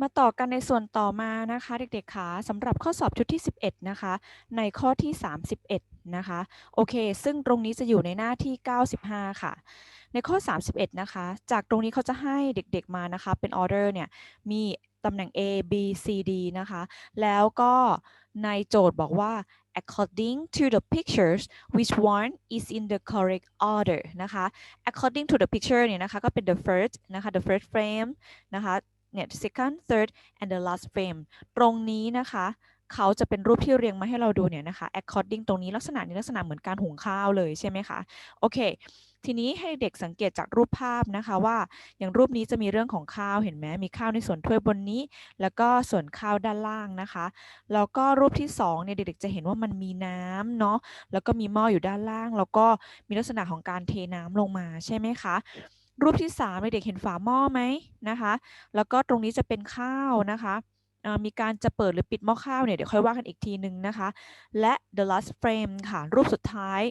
มาต่อกันในส่วนต่อมานะคะเด็กๆคะสำหรับข้อสอบชุดที่ 11 นะคะ ในข้อที่ 31 นะคะ โอเค ซึ่งตรงนี้จะอยู่ในหน้าที่ 95 ค่ะ ในข้อ 31 นะคะ จากตรงนี้เขาจะให้เด็กๆมานะคะ เป็นออเดอร์เนี่ย มีตำแหน่ง A B C D นะคะ แล้วก็ในโจทย์บอกว่า according to the pictures which one is in the correct order นะคะ according to the picture เนี่ยนะคะ ก็เป็น the first นะคะ the first frame นะคะ เนี่ย second third and the last frame ตรงนี้นะคะเขาจะเป็นรูปที่เรียงมาให้เราดูเนี่ยนะคะ according ตรงนี้ลักษณะนี้ลักษณะเหมือนการหุงข้าวเลยใช่ไหมคะ โอเค ทีนี้ให้เด็กสังเกตจากรูปภาพนะคะว่า อย่างรูปนี้จะมีเรื่องของข้าวเห็นไหมมีข้าวในส่วนถ้วยบนนี้ แล้วก็ส่วนข้าวด้านล่างนะคะ แล้วก็รูปที่สองเนี่ยเด็กๆจะเห็นว่ามันมีน้ำเนาะ แล้วก็มีหม้ออยู่ด้านล่าง แล้วก็มีลักษณะของการเทน้ำลงมาใช่ไหมคะ รูปที่3เด็กๆเห็นฝาหม้อไหมนะคะ แล้วก็ตรงนี้จะเป็นข้าวนะคะมีการจะเปิดหรือปิดหม้อข้าวเนี่ยเดี๋ยวค่อยว่ากันอีกทีนึงนะคะ และ the last frame ค่ะรูปสุดท้าย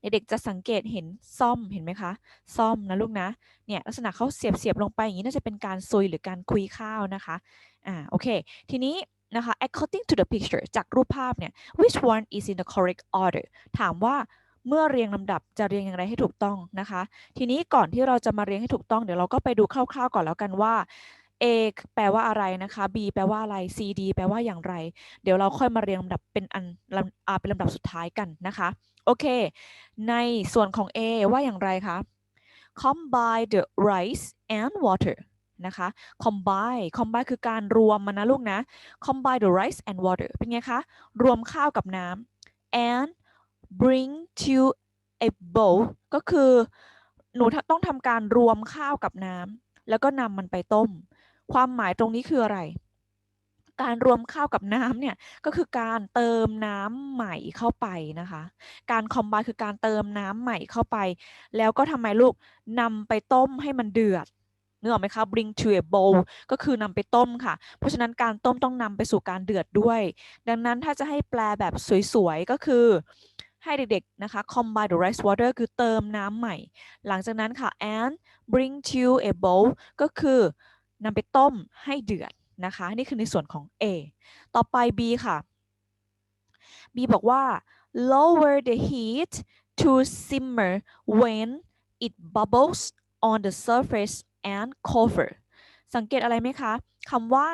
เด็กๆจะสังเกตเห็นซ่อมเห็นไหมคะซ่อมนะลูกนะเนี่ยลักษณะเขาเสียบเสียบลงไปอย่างนี้น่าจะเป็นการซุยหรือการคุยข้าวนะคะอ่าโอเค ทีนี้นะคะ according to the picture จากรูปภาพเนี่ย which one is in the correct order ถามว่า เมื่อเรียงลำดับจะเรียงอย่างไรให้ถูกต้องนะคะ ทีนี้ก่อนที่เราจะมาเรียงให้ถูกต้อง เดี๋ยวเราก็ไปดูคร่าวๆก่อนแล้วกันว่า A แปลว่าอะไรนะคะ B แปลว่าอะไร C D แปลว่าอย่างไร เดี๋ยวเราค่อยมาเรียงลำดับเป็นอันลำอ่าเป็นลำดับสุดท้ายกันนะคะ โอเค ในส่วนของ A ว่าอย่างไรคะ combine the rice and water นะคะ combine combine คือการรวมมันนะลูกนะ combine the rice and water เป็นไงคะ รวมข้าวกับน้ำ and bring to a bowl ก็คือหนูต้องทำการรวมข้าวกับน้ำแล้วก็นำมันไปต้ม ความหมายตรงนี้คืออะไร การรวมข้าวกับน้ำเนี่ยก็คือการเติมน้ำใหม่เข้าไปนะคะ การคอมไบคือการเติมน้ำใหม่เข้าไป แล้วก็ทำไมลูกนำไปต้มให้มันเดือดนึกออกไหมคะ bring to a bowl ก็คือนำไปต้มค่ะ เพราะฉะนั้นการต้มต้องนำไปสู่การเดือดด้วย ดังนั้นถ้าจะให้แปลแบบสวยๆ ก็คือ ให้เด็กๆนะคะ combine the rice water คือเติมน้ำใหม่ หลังจากนั้นค่ะ and bring to a bowl ก็คือนำไปต้มให้เดือดนะคะ นี่คือในส่วนของ A ต่อไป B ค่ะ B บอกว่า lower the heat to simmer when it bubbles on the surface and cover สังเกตอะไรไหมคะคำว่า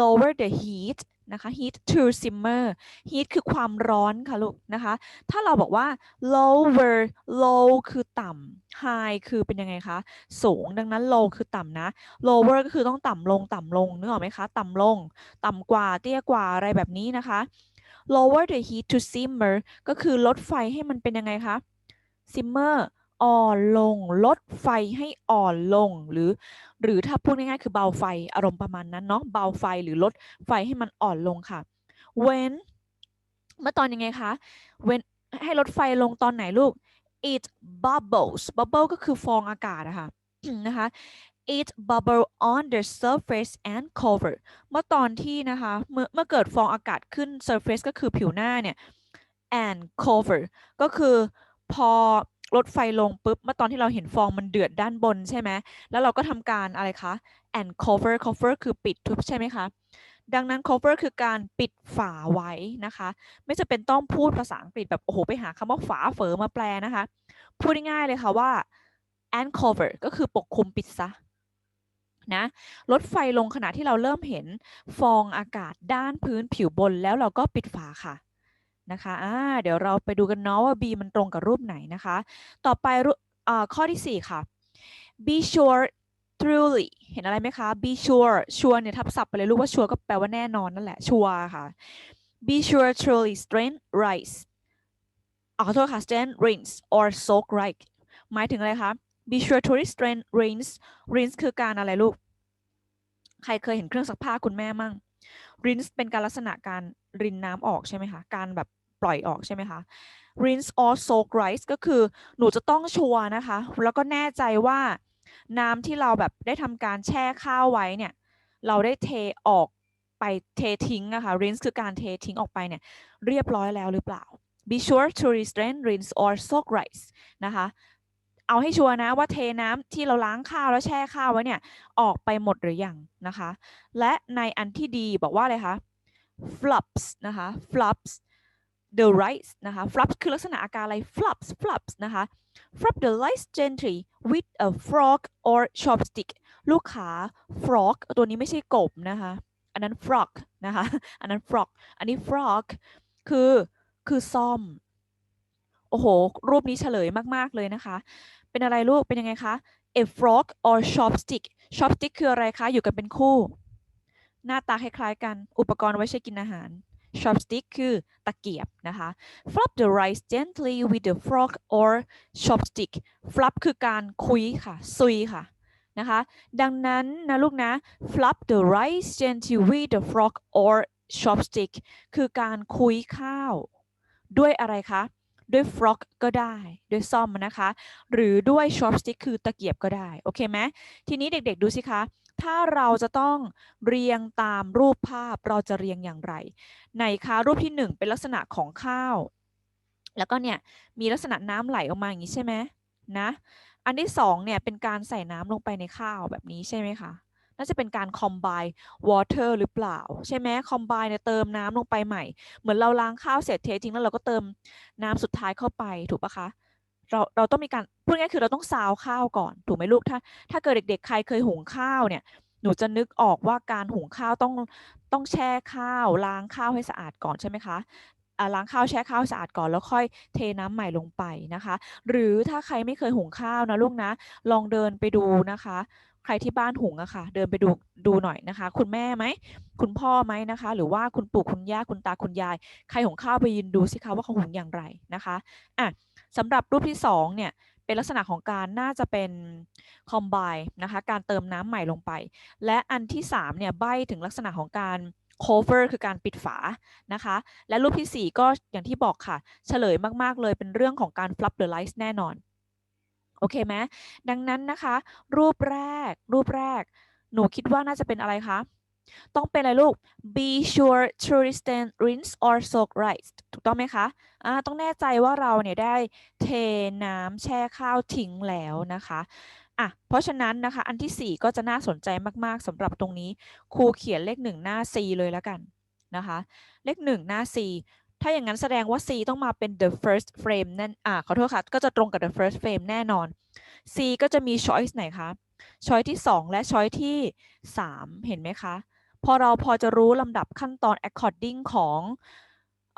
lower the heat นะคะ heat to simmer heat คือความร้อนค่ะลูกนะคะ ถ้าเราบอกว่า lower low คือต่ำ high คือเป็นยังไงคะ สูง ดังนั้น low คือต่ำนะ lower ก็คือต้องต่ำลงต่ำลงนึกออกไหมคะ ต่ำลง ต่ำกว่า เตี้ยกว่า อะไรแบบนี้นะคะ lower the heat to simmer ก็คือลดไฟให้มันเป็นยังไงคะ simmer อ่อนลง ลดไฟให้อ่อนลงหรือ หรือถ้าพูดง่ายๆ คือเบาไฟอารมณ์ประมาณนั้นเนาะเบาไฟหรือลดไฟให้มันอ่อนลงค่ะ when เมื่อตอนยังไงคะ when ให้ลดไฟลงตอนไหนลูก it bubbles bubble ก็คือฟองอากาศอะค่ะนะคะ it bubble on the surface and cover เมื่อตอนที่นะคะเมื่อเมื่อเกิดฟองอากาศขึ้น surface ก็คือผิวหน้าเนี่ย and cover ก็คือพอ ลดไฟลงปุ๊บเมื่อตอนที่เราเห็นฟองมันเดือดด้านบนใช่ไหมแล้วเราก็ทำการอะไรคะ and cover cover คือปิดทุบใช่ไหมคะ ดังนั้น cover คือการปิดฝาไว้นะคะ ไม่จะเป็นต้องพูดภาษาอังกฤษแบบโอ้โหไปหาคำว่าฝาเฝอมาแปลนะคะ พูดง่ายๆเลยค่ะว่า and cover ก็คือปกคลุมปิดซะนะลดไฟลงขณะที่เราเริ่มเห็นฟองอากาศด้านพื้นผิวบนแล้วเราก็ปิดฝาค่ะ นะคะอ่าเดี๋ยวเราไปดูกันเนาะว่า B มันตรงกับรูปไหนนะคะ ต่อไปอ่าข้อที่ 4 ค่ะ be sure truly เห็นอะไรไหมคะ be sure sure เนี่ยทับศัพท์ไปเลยรู้ว่า sure ก็แปลว่าแน่นอนนั่นแหละชัวร์ค่ะ be sure truly strain rice อ่าขอโทษค่ะ strain rinse or soak right หมายถึงอะไรคะ be sure truly strain rinse rinse คือการอะไรลูก ใครเคยเห็นเครื่องซักผ้าคุณแม่มั่ง rinse เป็นการลักษณะการรินน้ำออกใช่ไหมคะ การแบบปล่อยออกใช่ไหมคะ rinse or soak rice ก็คือหนูจะต้องชัวร์นะคะ แล้วก็แน่ใจว่าน้ำที่เราแบบได้ทำการแช่ข้าวไว้เนี่ย เราได้เทออกไปเททิ้งอะคะ่ะ rinse คือการเททิ้งออกไปเนี่ย เรียบร้อยแล้วหรือเปล่า be sure to restrain rinse or soak rice นะคะ เอาให้ชัวร์นะว่าเทน้ำที่เราล้างข้าวแล้วแช่ข้าวไว้เนี่ย ออกไปหมดหรือยังนะคะ และในอันที่ดีบอกว่าอะไรคะ flops นะคะ flops the rice นะคะ flops คือลักษณะอาการอะไร flops flops นะคะ flop the rice gently with a fork or chopstick ลูกขา frog ตัวนี้ไม่ใช่กบนะคะ อันนั้น frog นะคะ อันนั้น frog อันนี้ frog คือ คือซ่อม โอ้โห รูปนี้เฉลยมากๆเลยนะคะ เป็นอะไรลูก เป็นยังไงคะ a frog or chopstick chopstick คืออะไรคะ อยู่กันเป็นคู่ หน้าตาคล้ายๆกัน อุปกรณ์ไว้ใช้กินอาหาร chopstick คือตะเกียบนะคะ flop the rice gently with the fork or chopstick flop คือการคุยค่ะ ซุยค่ะนะคะ ดังนั้นนะลูกนะ flop the rice gently with the fork or chopstick คือการคุยข้าว ด้วยอะไรคะ ด้วย fork ก็ได้ ด้วยซ่อมนะคะ หรือด้วย chopstick คือตะเกียบก็ได้ โอเคไหมทีนี้เด็กๆดูสิคะ ถ้าเราจะต้องเรียงตามรูปภาพเราจะเรียงอย่างไรไหนคะรูปที่ 1 เป็นลักษณะของข้าว แล้วก็เนี่ยมีลักษณะน้ำไหลออกมาอย่างนี้ใช่ไหมนะ อันที่2เนี่ยเป็นการใส่น้ำลงไปในข้าวแบบนี้ใช่ไหมคะ น่าจะเป็นการ combine water หรือเปล่า ใช่ไหม combine เนี่ยเติมน้ำลงไปใหม่ เหมือนเราล้างข้าวเสร็จเททิ้งแล้วเราก็เติมน้ำสุดท้ายเข้าไปถูกปะคะเราเราต้องมีการพูดง่ายคือเราต้องซาวข้าวก่อน ถูกไหมลูกถ้า ถ้าเกิดเด็กๆ ใครเคยหุงข้าวเนี่ยหนูจะนึกออกว่าการหุงข้าวต้องต้องแช่ข้าวล้างข้าวให้สะอาดก่อนใช่ไหมคะล้างข้าวแช่ข้าวสะอาดก่อนแล้วค่อยเทน้ำใหม่ลงไปนะคะ หรือถ้าใครไม่เคยหุงข้าวนะลูกนะ ลองเดินไปดูนะคะ ใครที่บ้านหุงอะค่ะ เดินไปดูดูหน่อยนะคะ คุณแม่ไหม คุณพ่อไหมนะคะ หรือว่าคุณปู่คุณย่าคุณตาคุณยาย ใครหุงข้าวไปยืนดูสิคะว่าเขาหุงอย่างไรนะคะอะสำหรับรูปที่สองเนี่ยเป็นลักษณะของการน่าจะเป็น combine นะคะ การเติมน้ำใหม่ลงไป และอันที่3เนี่ยใบถึงลักษณะของการ cover คือการปิดฝานะคะ และรูปทีสี่4 ก็อย่างที่บอกค่ะ เฉลยมาก ๆ เลยเป็นเรื่องของการ flop the lights แน่นอน โอเคไหมดังนั้นนะคะ รูปแรก รูปแรก หนูคิดว่าน่าจะเป็นอะไรคะ ต้องเป็นอะไรลูก be sure to rinse rinse or soak rice ถูกต้องไหมคะอ่าต้องแน่ใจว่าเราเนี่ยได้เทน้ำแช่ข้าวทิ้งแล้วนะคะอะเพราะฉะนั้นนะคะ อันที่ 4 ก็จะน่าสนใจมากๆสำหรับตรงนี้ ครูเขียนเลข 1 หน้า C เลยแล้วกันนะคะ เลข 1 หน้า C ถ้าอย่างนั้นแสดงว่า C ต้องมาเป็น the first frame นั่นอ่าขอโทษค่ะ ก็จะตรงกับ the first frame แน่นอน C ก็จะมี choice ไหนคะ choice ที่ 2 และ choice ที่ 3 เห็นไหมคะ พอเราพอจะรู้ลำดับขั้นตอน according ของ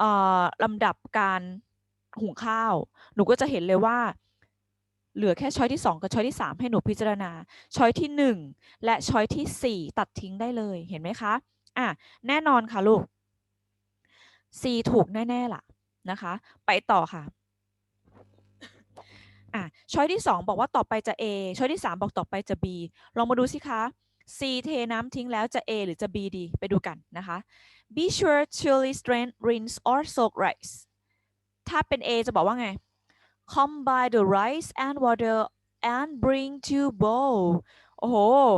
อ่อลำดับการหุงข้าว หนูก็จะเห็นเลยว่าเหลือแค่ช้อยที่ 2 กับช้อยที่ 3 ให้หนูพิจารณา ช้อยที่ 1 และช้อยที่ 4 ตัดทิ้งได้เลยเห็นไหมคะ อะ แน่นอนค่ะลูก C ถูกแน่ ๆ ล่ะนะคะ ไปต่อค่ะอะช้อยที่ 2 บอกว่าต่อไปจะ A ช้อยที่ 3 บอกต่อไปจะ B ลองมาดูสิคะ C เทน้ำทิ้งแล้วจะ A หรือจะ B ดี ไปดูกันนะคะ Be sure to strain rinse or soak rice ถ้าเป็น A จะบอกว่าไง Combine the rice and water and bring to boil โอ้โห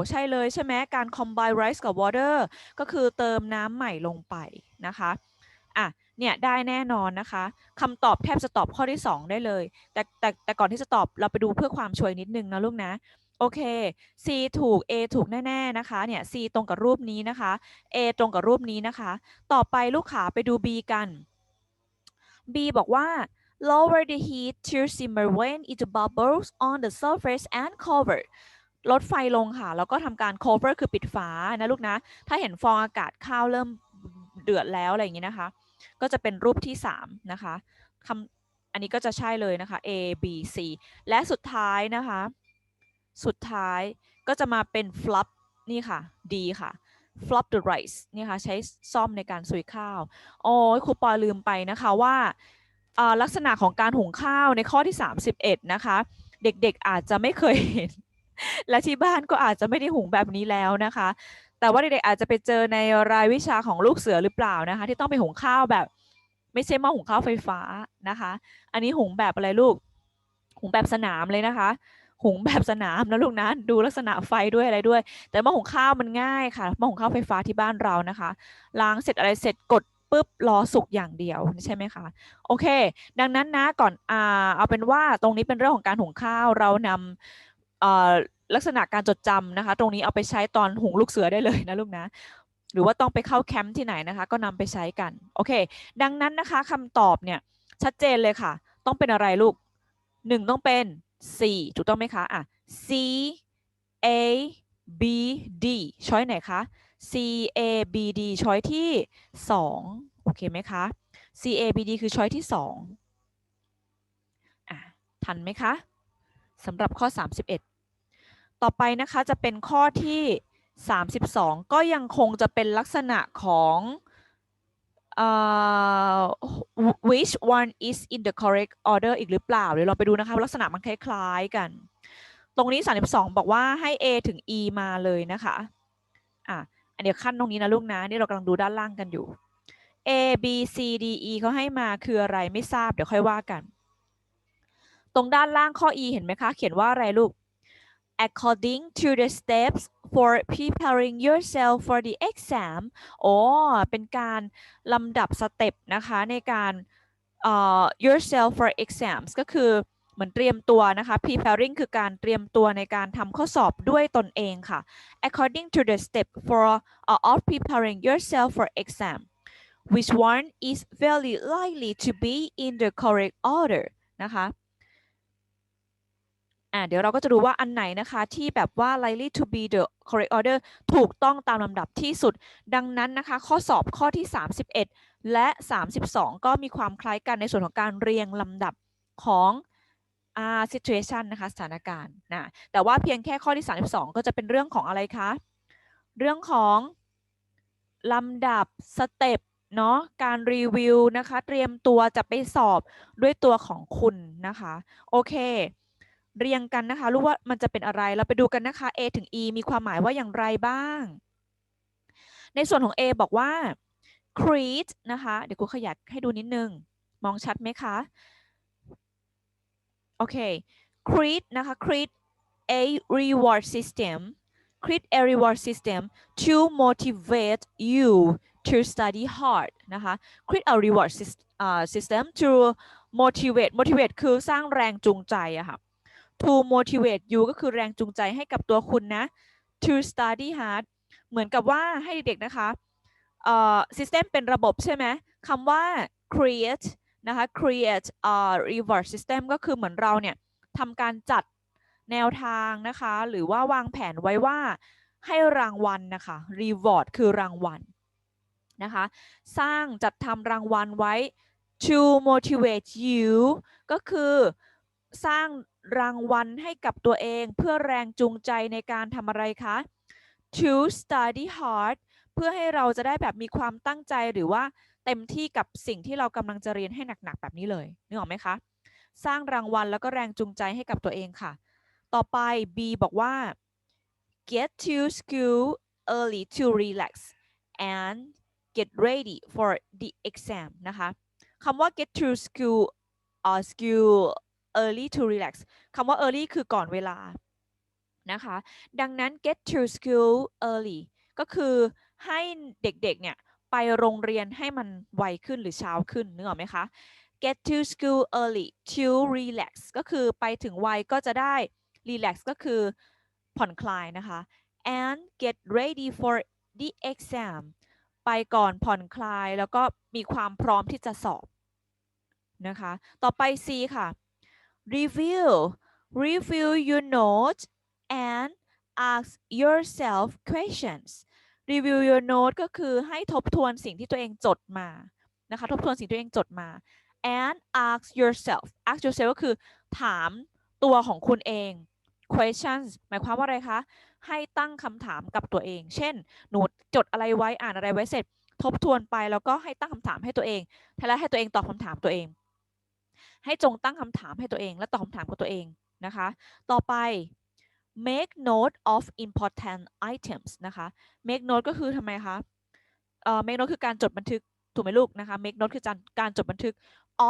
ใช่เลยใช่ไหมการ combine rice กับ water ก็คือเติมน้ำใหม่ลงไปนะคะ เนี่ยได้แน่นอนนะคะคำตอบแทบจะตอบข้อที่ 2 ได้เลย แต่แต่แต่ก่อนที่จะตอบเราไปดูเพื่อความช่วยนิดนึงนะลูกนะโอเค C ถูก A ถูกแน่ๆนะคะ เนี่ย C ตรงกับรูปนี้นะคะ A ตรงกับรูปนี้นะคะ ต่อไปลูกขาไปดู B กัน B บอกว่า lower the heat to simmer when it bubbles on the surface and cover ลดไฟลงค่ะ แล้วก็ทำการ cover คือปิดฝานะลูกนะ ถ้าเห็นฟองอากาศข้าวเริ่มเดือดแล้วอะไรอย่างนี้นะคะ ก็จะเป็นรูปที่ 3 นะคะคำอันนี้ก็จะใช่เลยนะคะ A B C และสุดท้ายนะคะ สุดท้ายก็จะมาเป็น flop นี่ค่ะ D ค่ะ flop the rice นี่ค่ะ ใช้ซ่อมในการซุยข้าว โอ้ยครูปอยลืมไปนะคะว่าอ่าลักษณะของการหุงข้าวในข้อที่ 31 นะคะ เด็กๆอาจจะไม่เคยเห็น และที่บ้านก็อาจจะไม่ได้หุงแบบนี้แล้วนะคะ แต่ว่าเด็กๆอาจจะไปเจอในรายวิชาของลูกเสือหรือเปล่านะคะ ที่ต้องไปหุงข้าวแบบ ไม่ใช่หม้อหุงข้าวไฟฟ้านะคะ อันนี้หุงแบบอะไรลูก หุงแบบสนามเลยนะคะหุงแบบสนามนะลูกนะดูลักษณะไฟด้วยอะไรด้วย แต่หม้อหุงข้าวมันง่ายค่ะหม้อหุงข้าวไฟฟ้าที่บ้านเรานะคะล้างเสร็จอะไรเสร็จกดปุ๊บรอสุกอย่างเดียวใช่ไหมคะโอเค ดังนั้นนะก่อนอ่าเอาเป็นว่าตรงนี้เป็นเรื่องของการหุงข้าวเรานำ ลักษณะการจดจำนะคะ ตรงนี้เอาไปใช้ตอนหุงลูกเสือได้เลยนะลูกนะ หรือว่าต้องไปเข้าแคมป์ที่ไหนนะคะ ก็นำไปใช้กัน โอเค ดังนั้นนะคะคำตอบเนี่ยชัดเจนเลยค่ะ ต้องเป็นอะไรลูกหนึ่งต้องเป็น C ถูกต้องไหมคะอะ C A B D ช้อยไหนคะ C A B D ช้อยที่ 2 โอเคไหมคะ C A B D คือช้อยที่ 2 อะ ทันไหมคะสำหรับข้อ 31 ต่อไปนะคะจะเป็นข้อที่ 32 ก็ยังคงจะเป็นลักษณะของเอ่อ which one is in the correct order อีกหรือเปล่า เดี๋ยวเราไปดูนะคะ ลักษณะมันคล้ายๆกัน ตรงนี้ 32 บอกว่าให้ A ถึง E มาเลยนะคะอะอันเดี๋ยวขั้นตรงนี้นะลูกนะ นี่เรากำลังดูด้านล่างกันอยู่ A B C D E เขาให้มาคืออะไรไม่ทราบ เดี๋ยวค่อยว่ากัน ตรงด้านล่างข้อ E เห็นไหมคะ เขียนว่าอะไรลูก according to the steps for preparing yourself for the exam อ๋อ เป็นการลำดับสเต็ปนะคะในการเอ่อ yourself for exams ก็คือเหมือนเตรียมตัวนะคะ preparing คือการเตรียมตัวในการทำข้อสอบด้วยตนเองค่ะ according to the step for uh, of preparing yourself for exam which one is very likely to be in the correct order นะคะ อ่าเดี๋ยวเราก็จะดูว่าอันไหนนะคะที่แบบว่า likely to be the correct order ถูกต้องตามลำดับที่สุด ดังนั้นนะคะ ข้อสอบข้อที่ 31 และ 32 ก็มีความคล้ายกันในส่วนของการเรียงลำดับของอ่า situation นะคะสถานการณ์นะแต่ว่าเพียงแค่ข้อที่ 32 ก็จะเป็นเรื่องของอะไรคะ เรื่องของลำดับสเต็ปเนาะการรีวิวนะคะ เตรียมตัวจะไปสอบด้วยตัวของคุณนะคะ โอเค เรียงกันนะคะ รู้ว่ามันจะเป็นอะไร เราไปดูกันนะคะ A ถึง E มีความหมายว่าอย่างไรบ้าง ในส่วนของ A บอกว่า create นะคะ เดี๋ยวครูขยักให้ดูนิดนึง มองชัดไหมคะ โอเค create นะคะ create a reward system create a reward system to motivate you to study hard นะคะ create a reward sys- อ่า system to motivate motivate คือสร้างแรงจูงใจอะค่ะ to motivate you ก็คือแรงจูงใจให้กับตัวคุณนะ to study hard เหมือนกับว่าให้เด็กๆนะคะเอ่อ system เป็นระบบใช่ไหมคำว่า create นะคะ create a reward system ก็คือเหมือนเราเนี่ยทำการจัดแนวทางนะคะ หรือว่าวางแผนไว้ว่าให้รางวัลนะคะ reward คือรางวัลนะคะ สร้างจัดทำรางวัลไว้ to motivate you ก็คือสร้าง รางวัลให้กับตัวเองเพื่อแรงจูงใจในการทำอะไรคะ to study hard เพื่อให้เราจะได้แบบมีความตั้งใจหรือว่าเต็มที่กับสิ่งที่เรากำลังจะเรียนให้หนักๆแบบนี้เลยนึกออกไหมคะ สร้างรางวัลแล้วก็แรงจูงใจให้กับตัวเองค่ะ ต่อไป B บอกว่า get to school early to relax and get ready for the exam นะคะคำว่า get to school uh, school early to relax คำว่า early คือก่อนเวลานะคะ ดังนั้น get to school early ก็คือให้เด็กๆเนี่ยไปโรงเรียนให้มันไวขึ้นหรือเช้าขึ้นนึกออกไหมคะ get to school early to relax ก็คือไปถึงไวก็จะได้ relax ก็คือผ่อนคลายนะคะ and get ready for the exam ไปก่อนผ่อนคลายแล้วก็มีความพร้อมที่จะสอบนะคะ ต่อไป C ค่ะ review review your notes and ask yourself questions review your note ก็คือให้ทบทวนสิ่งที่ตัวเองจดมานะคะทบทวนสิ่งที่ตัวเองจดมา and ask yourself ask yourself ก็คือถามตัวของคุณเอง questions หมายความว่าอะไรคะ ให้ตั้งคำถามกับตัวเอง เช่น หนูจดอะไรไว้อ่านอะไรไว้เสร็จ ทบทวนไปแล้วก็ให้ตั้งคำถามให้ตัวเองและให้ตัวเองตอบคำถามตัวเอง ให้จงตั้งคำถามให้ตัวเอง และตอบคำถามกับตัวเองนะคะ ต่อไป make note of important items นะคะ make note ก็คือทำไมคะเอ่อ make note คือการจดบันทึกถูกไหมลูกนะคะ make note คือการการจดบันทึก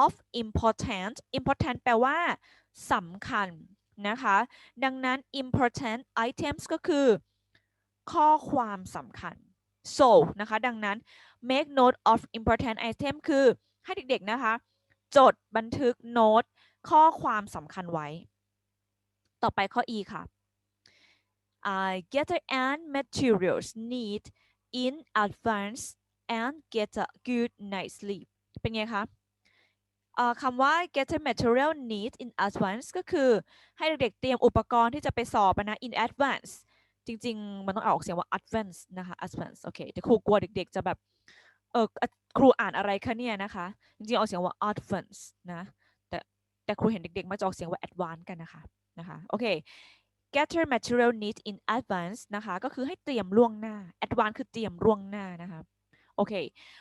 of important important แปลว่าสำคัญนะคะ ดังนั้น important items ก็คือ ข้อความสำคัญ so นะคะ ดังนั้น make note of important item คือให้เด็กๆนะคะ จดบันทึกโน้ตข้อความสำคัญไว้ ต่อไปข้อ E ค่ะ uh, gather and materials need in advance and get a good night's sleep เป็นไงคะอ่อคำว่า gather material need in advance ก็คือให้เด็กๆเตรียมอุปกรณ์ที่จะไปสอบนะ in advance จริง ๆ มันต้องออกเสียงว่า advance นะคะ advance โอเคแต่ครูกลัวเด็กๆ จะแบบ เออครูอ่านอะไรคะเนี่ยนะคะ จริงๆออกเสียงว่า advance นะแต่แต่ครูเห็นเด็กๆมาจะออกเสียงว่า advance กันนะคะนะคะโอเค gather material need in advance นะคะก็คือให้เตรียมล่วงหน้า advance คือเตรียมล่วงหน้านะคะโอเค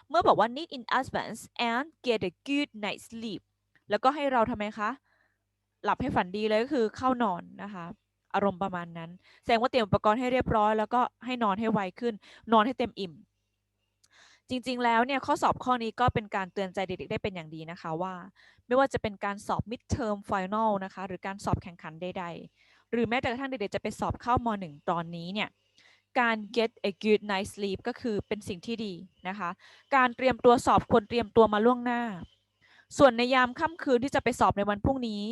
เมื่อบอกว่า need in advance and get a good night sleep แล้วก็ให้เราทำไมคะ หลับให้ฝันดีเลยก็คือเข้านอนนะคะ อารมณ์ประมาณนั้น แสดงว่าเตรียมอุปกรณ์ให้เรียบร้อย แล้วก็ให้นอนให้ไวขึ้น นอนให้เต็มอิ่ม จริง ๆ แล้วเนี่ยข้อสอบข้อนี้ก็เป็นการเตือนใจเด็กๆได้เป็นอย่างดีนะคะว่า ไม่ว่าจะเป็นการสอบ midterm final นะคะ หรือการสอบแข่งขันใด ๆ หรือแม้แต่กระทั่งเด็กๆจะไปสอบเข้ามหนึ่งตอนนี้เนี่ยการ get a good night sleep ก็คือเป็นสิ่งที่ดีนะคะ การเตรียมตัวสอบควรเตรียมตัวมาล่วงหน้า ส่วนในยามค่ำคืนที่จะไปสอบในวันพรุ่งนี้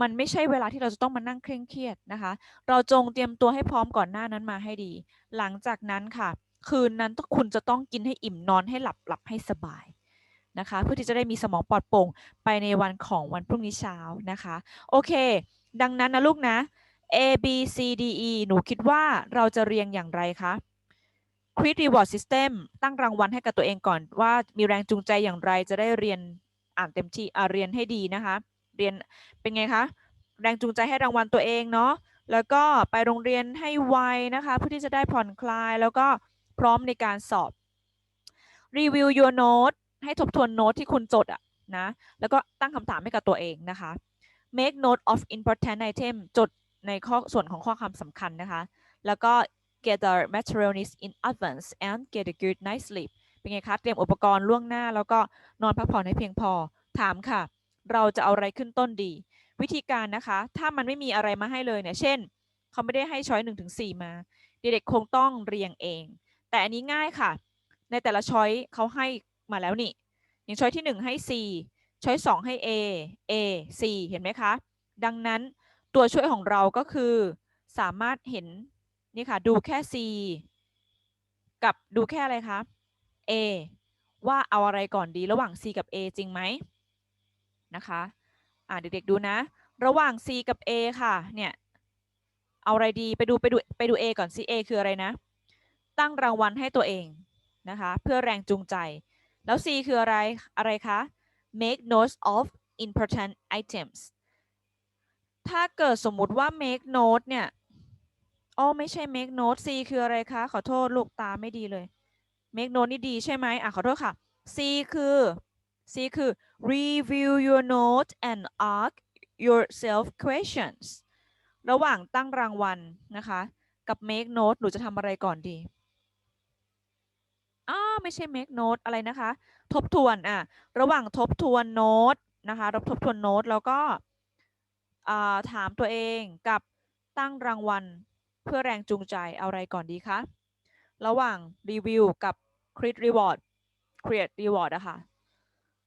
มันไม่ใช่เวลาที่เราจะต้องมานั่งเคร่งเครียดนะคะ เราจงเตรียมตัวให้พร้อมก่อนหน้านั้นมาให้ดี หลังจากนั้นค่ะ คืนนั้นต้องคุณจะต้องกินให้อิ่มนอนให้หลับหลับให้สบายนะคะ เพื่อที่จะได้มีสมองปลอดโปร่งไปในวันของวันพรุ่งนี้เช้านะคะ โอเค ดังนั้นนะลูกนะ A B C D E หนูคิดว่าเราจะเรียงอย่างไรคะ Quit Reward System ตั้งรางวัลให้กับตัวเองก่อนว่ามีแรงจูงใจอย่างไรจะได้เรียนอ่านเต็มที่อ่าเรียนให้ดีนะคะ เรียนเป็นไงคะ แรงจูงใจให้รางวัลตัวเองเนาะแล้วก็ไปโรงเรียนให้ไวนะคะ เพื่อที่จะได้ผ่อนคลายแล้วก็ พร้อมในการสอบ Review your note ให้ทบทวนโน้ตที่คุณจดอะนะแล้วก็ตั้งคำถามให้กับตัวเองนะคะ Make note of important item จดในข้อส่วนของข้อความสำคัญนะคะ แล้วก็ get the material needs in advance and get a good night sleep เป็นไงคะเตรียมอุปกรณ์ล่วงหน้า แล้วก็นอนพักผ่อนให้เพียงพอ ถามค่ะ เราจะเอาอะไรขึ้นต้นดี วิธีการนะคะ ถ้ามันไม่มีอะไรมาให้เลยเนี่ย เช่น เขาไม่ได้ให้ช้อยหนึ่งถึงสี่มา เด็กๆคงต้องเรียงเอง แต่อันนี้ง่ายค่ะ ในแต่ละช้อยเขาให้มาแล้วนี่ อย่างช้อยที่หนึ่งให้ C ช้อยสองให้ A A C เห็นไหมคะ ดังนั้นตัวช่วยของเราก็คือสามารถเห็นนี่ค่ะดูแค่ C กับดูแค่อะไรคะ A ว่าเอาอะไรก่อนดีระหว่าง C กับ A จริงไหมนะคะอ่าเด็กๆดูนะ ระหว่าง C กับ A ค่ะเนี่ยเอาอะไรดีไปดูไปดูไปดู A ก่อน C A คืออะไรนะ ตั้งรางวัลให้ตัวเองนะคะ เพื่อแรงจูงใจ แล้ว C คืออะไร อะไรคะ make notes of important items ถ้าเกิดสมมุติว่า make note เนี่ยอ๋อไม่ใช่ make note C คืออะไรคะ ขอโทษลูกตาไม่ดีเลย make note นี่ดีใช่ไหมอะ ขอโทษค่ะ C คือ C คือ review your note and ask yourself questions ระหว่างตั้งรางวัลนะคะ กับ make note หนูจะทำอะไรก่อนดี อ้าไม่ใช่ make note อะไรนะคะ ทบทวนอะระหว่างทบทวนโน้ตนะคะรับทบทวนโน้ตแล้วก็ถามตัวเองกับตั้งรางวัลเพื่อแรงจูงใจเอาอะไรก่อนดีคะระหว่างรีวิวกับ create reward create reward อะค่ะ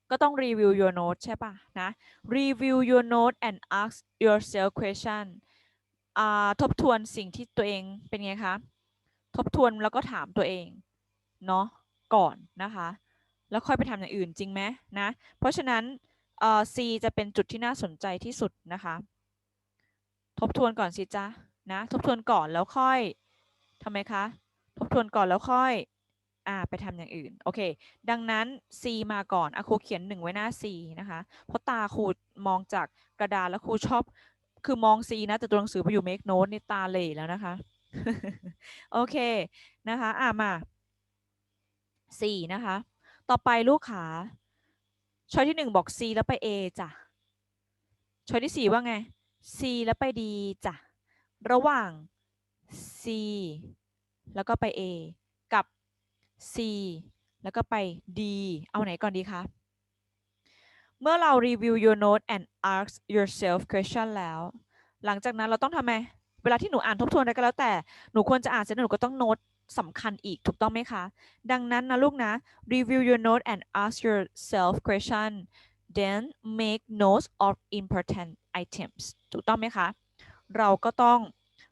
ก็ต้อง review your note ใช่ปะนะ review your note and ask yourself question ทบทวนสิ่งที่ตัวเองเป็นไงคะ ทบทวนแล้วก็ถามตัวเอง เนาะก่อนนะคะ แล้วค่อยไปทำอย่างอื่นจริงไหมนะ เพราะฉะนั้นเอ่อ C จะเป็นจุดที่น่าสนใจที่สุดนะคะ ทบทวนก่อนสิจ๊ะนะทบทวนก่อนแล้วค่อยทำไมคะทบทวนก่อนแล้วค่อยอ่าไปทำอย่างอื่น โอเค ดังนั้น C มาก่อนอะครูเขียนหนึ่งไว้หน้า C นะคะ เพราะตาครูมองจากกระดานแล้วครูชอบ คือมอง C นะ แต่ตัวหนังสือไปอยู่ make note นี่ตาเหล่แล้วนะคะ โอเค นะคะ อ่ามา สี่นะคะ ต่อไปลูกขาช้อยที่หนึ่งบอก C แล้วไป A จ้ะช้อยที่สี่ว่าไง C แล้วไป D จ้ะ ระหว่าง C แล้วก็ไป A กับ C แล้วก็ไป D เอาไหนก่อนดีคะ เมื่อเรา review your note and ask yourself question แล้ว หลังจากนั้นเราต้องทำไง เวลาที่หนูอ่านทบทวนอะไรก็แล้วแต่ หนูควรจะอ่านเสร็จแล้วหนูก็ต้องโน้ต สำคัญอีกถูกต้องไหมคะ ดังนั้นนะลูกนะ review your note and ask yourself question then make notes of important items ถูกต้องไหมคะ เราก็ต้อง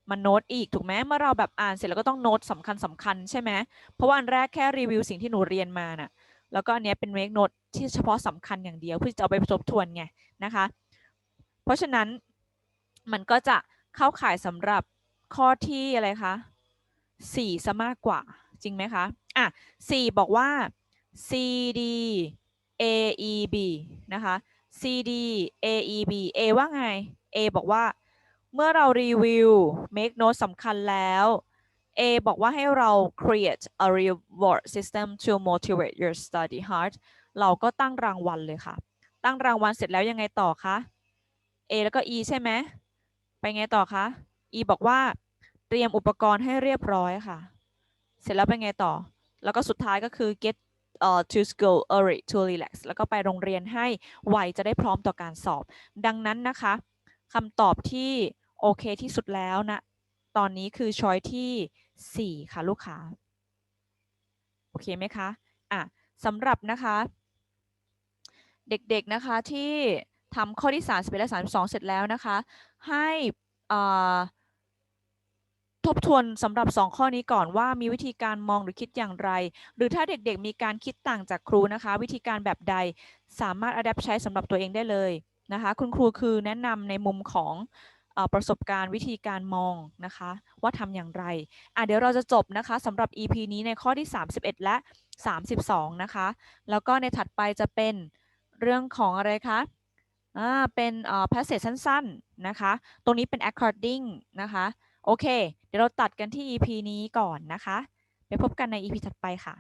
มาโน้ตอีกถูกไหมเมื่อเราแบบอ่านเสร็จแล้วก็ต้องโน้ตสำคัญสำคัญใช่ไหมเพราะว่าอันแรกแค่รีวิวสิ่งที่หนูเรียนมาน่ะแล้วก็อันเนี้ยเป็น make note ที่เฉพาะสำคัญอย่างเดียวเพื่อจะเอาไปทบทวนไงนะคะ เพราะฉะนั้นมันก็จะเข้าข่ายสำหรับข้อที่อะไรคะ 4ซะมากกว่า จริงไหมคะ อะ 4 บอกว่า C D A E B นะคะ C D A E B A ว่าไง A บอกว่า เมื่อเรารีวิว make note สำคัญแล้ว A บอกว่าให้เรา create a reward system to motivate your study hard เราก็ตั้งรางวัลเลยค่ะ ตั้งรางวัลเสร็จแล้วยังไงต่อคะ A แล้วก็ E ใช่ไหม ไปไงต่อคะ E บอกว่า เตรียมอุปกรณ์ให้เรียบร้อยค่ะ เสร็จแล้วเป็นไงต่อ แล้วก็สุดท้ายก็คือ get uh, to school early to relax แล้วก็ไปโรงเรียนให้ไวจะได้พร้อมต่อการสอบ ดังนั้นนะคะคำตอบที่โอเคที่สุดแล้วนะ ตอนนี้คือช้อยที่ 4 ค่ะลูกค้า โอเคไหมคะ อะสำหรับนะคะ เด็กๆนะคะที่ทำข้อที่ 31และ 32 เสร็จแล้วนะคะ ให้อ่า ทบทวนสำหรับ 2 ข้อนี้ก่อนว่ามีวิธีการมองหรือคิดอย่างไร หรือถ้าเด็กๆ มีการคิดต่างจากครูนะคะ วิธีการแบบใดสามารถ adapt ใช้สำหรับตัวเองได้เลยนะคะ คุณครูคือแนะนำในมุมของอประสบการณ์วิธีการมองนะคะ ว่าทำอย่างไรอะเดี๋ยวเราจะจบนะคะสำหรับ EP นี้ในข้อที่ 31 และ 32 นะคะ แล้วก็ในถัดไปจะเป็นเรื่องของอะไรคะอ่าเป็นอ่อ passage สั้นๆนะคะ ตรงนี้เป็น according นะคะ โอเค เดี๋ยวเราตัดกันที่ EP นี้ก่อนนะคะ ไปพบกันใน EP ถัดไปค่ะ